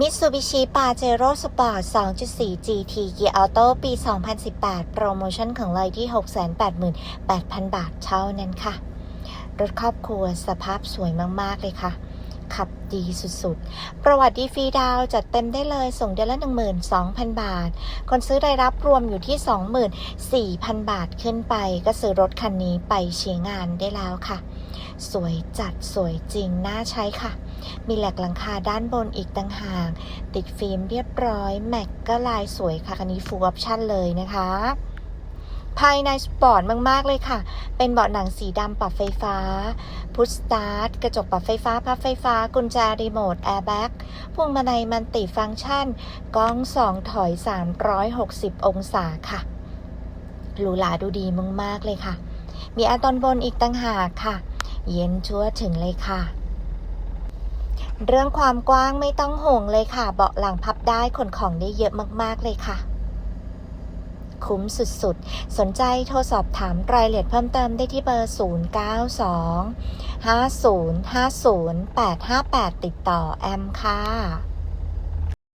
มิตซูบิชิปาเจโร่สปอร์ต 2.4 GT เกียร์ออโต้ปี 2018 โปรโมชั่นของเลยที่ 688,000 บาทเท่านั้นค่ะ รถครอบครัวสภาพสวยมาก ๆ เลยค่ะ ขับดีสุดๆ ประวัติดีฟรีดาวจัดเต็มได้เลยส่งเดือนละ 12,000 บาท คนซื้อรายรับรวมอยู่ที่ 24,000 บาทขึ้นไป ก็ซื้อรถคันนี้ไปใช้งานได้แล้วค่ะ สวยจัดสวยจริง น่าใช้ค่ะ มีแหลกหลังคาด้านบนอีกต่างหาก ติดฟิล์มเรียบร้อย แม็กก็ลายสวยค่ะ คันนี้ฟูลออปชั่นเลยนะคะ ภายในสปอร์ตมาก ๆ เลยค่ะ เป็นเบาะหนังสีดำปรับไฟฟ้า พุชสตาร์ท กระจกปรับไฟฟ้า พับไฟฟ้า กุญแจรีโมท แอร์แบ็กพวงมาลัยมันติฟังก์ชัน กล้องสองถอย 360 องศาค่ะ หรูหราดูดีมาก ๆ เลยค่ะ มีแอร์ตอนบนอีกต่างหากค่ะ เย็นชั่วถึงเลยค่ะเรื่องความกว้างไม่ต้องห่วงเลยค่ะ เบาะหลังพับได้ขนของได้เยอะมาก ๆ เลยค่ะ คุ้มสุดๆ สนใจโทรสอบถามรายละเอียดเพิ่มเติมได้ที่เบอร์ 092 5050 858 ติดต่อแอมค่ะ